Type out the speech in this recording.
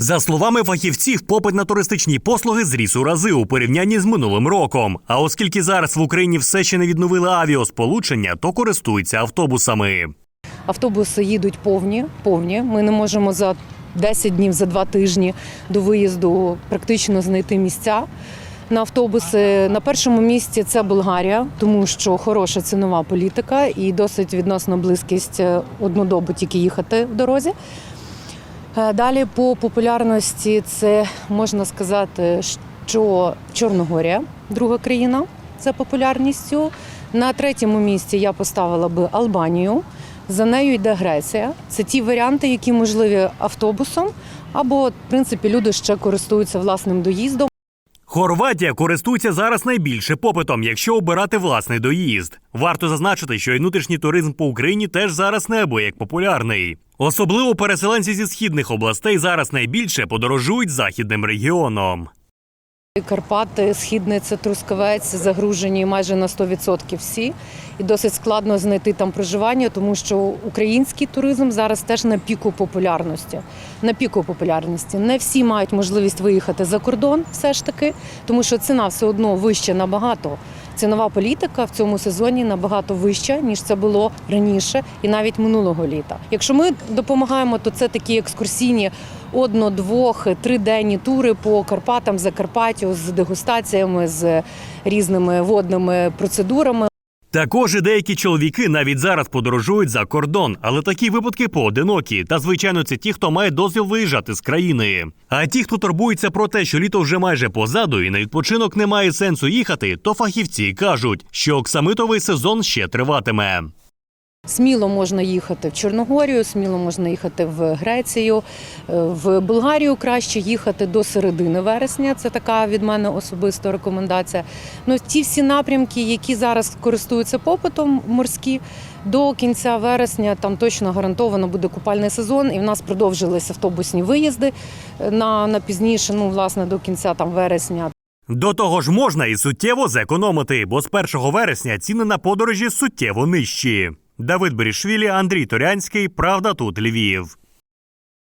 За словами фахівців, попит на туристичні послуги зріс у рази у порівнянні з минулим роком. А оскільки зараз в Україні все ще не відновили авіасполучення, то користуються автобусами. Автобуси їдуть повні, повні. Ми не можемо за 10 днів, за 2 тижні до виїзду практично знайти місця. На автобуси на першому місці це Болгарія, тому що хороша цінова політика і досить відносно близькість е, одну добу тільки їхати в дорозі. Е, Далі по популярності це можна сказати, що Чорногорія, друга країна за популярністю. На третьому місці я поставила би Албанію. За нею йде Греція. Це ті варіанти, які можливі автобусом, або в принципі люди ще користуються власним доїздом. Хорватія користується зараз найбільше попитом, якщо обирати власний доїзд. Варто зазначити, що і внутрішній туризм по Україні теж зараз неабияк популярний. Особливо переселенці зі східних областей зараз найбільше подорожують західним регіоном. Карпати, Східний це Трускавець загружені майже на 100% всі. І досить складно знайти там проживання, тому що український туризм зараз теж на піку популярності. На піку популярності. Не всі мають можливість виїхати за кордон, все ж таки, тому що ціна все одно вища набагато. Цінова політика в цьому сезоні набагато вища, ніж це було раніше, і навіть минулого літа. Якщо ми допомагаємо, то це такі екскурсійні одно, двох, триденні тури по Карпатам, Закарпаттю з дегустаціями, з різними водними процедурами. Також і деякі чоловіки навіть зараз подорожують за кордон, але такі випадки поодинокі. Та звичайно, це ті, хто має дозвіл виїжджати з країни. А ті, хто турбується про те, що літо вже майже позаду і на відпочинок немає сенсу їхати, то фахівці кажуть, що оксамитовий сезон ще триватиме. Сміло можна їхати в Чорногорію, сміло можна їхати в Грецію, Е, в Болгарію краще їхати до середини вересня. Це така від мене особиста рекомендація. Ну ті всі напрямки, які зараз користуються попитом морські. До кінця вересня там точно гарантовано буде купальний сезон, і в нас продовжились автобусні виїзди е, на, на пізніше, ну власне до кінця там вересня. До того ж, можна і суттєво зекономити, бо з 1 вересня ціни на подорожі суттєво нижчі. Давид Берішвілі, Андрій Торянський. Правда тут Львів.